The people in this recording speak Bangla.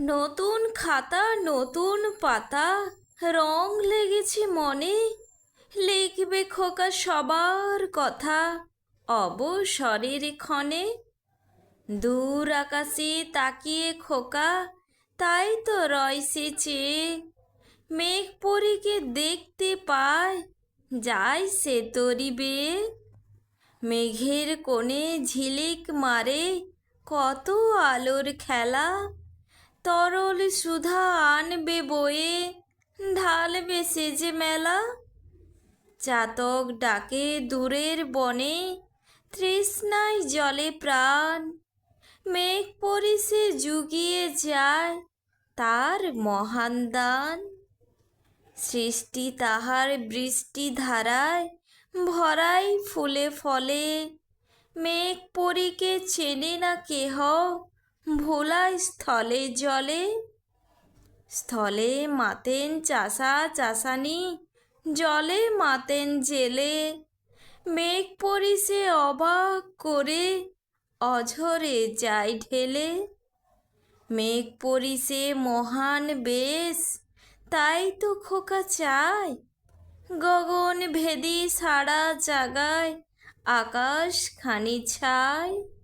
নতুন খাতা, নতুন পাতা, রং লেগেছে মনে। লিখবে খোকা সবার কথা অবসরের ক্ষণে। দূর আকাশে তাকিয়ে খোকা, তাই তো রয়সে চেয়ে মেঘ পরীকে দেখতে পায়, যায় সে তরিবে মেঘের কোণে ঝিলিক মারে, কত আলোর খেলা। তরল সুধা আনবে বয়ে ঢালবে সে যে মেলা। চাতক ডাকে দূরের বনে, তৃষ্ণায় জলে প্রাণ। মেঘ পরিসে জুগিয়ে যায় তার মহান দান। সৃষ্টি তাহার বৃষ্টি ধারায় ভরাই ফুলে ফলে। মেঘ পরীকে চেনে না কেহ ভোলায় স্থলে জলে, স্থলে মাতেন চাষা চাষানি, জলে মাতেন জেলে। মেঘ পরিসে অবাক করে, অঝরে যায় ঢেলে। মেঘ পরিসে মহান বেশ, তাই তো খোকা চায়। গগন ভেদি সারা জাগায়, আকাশ খানি ছায়।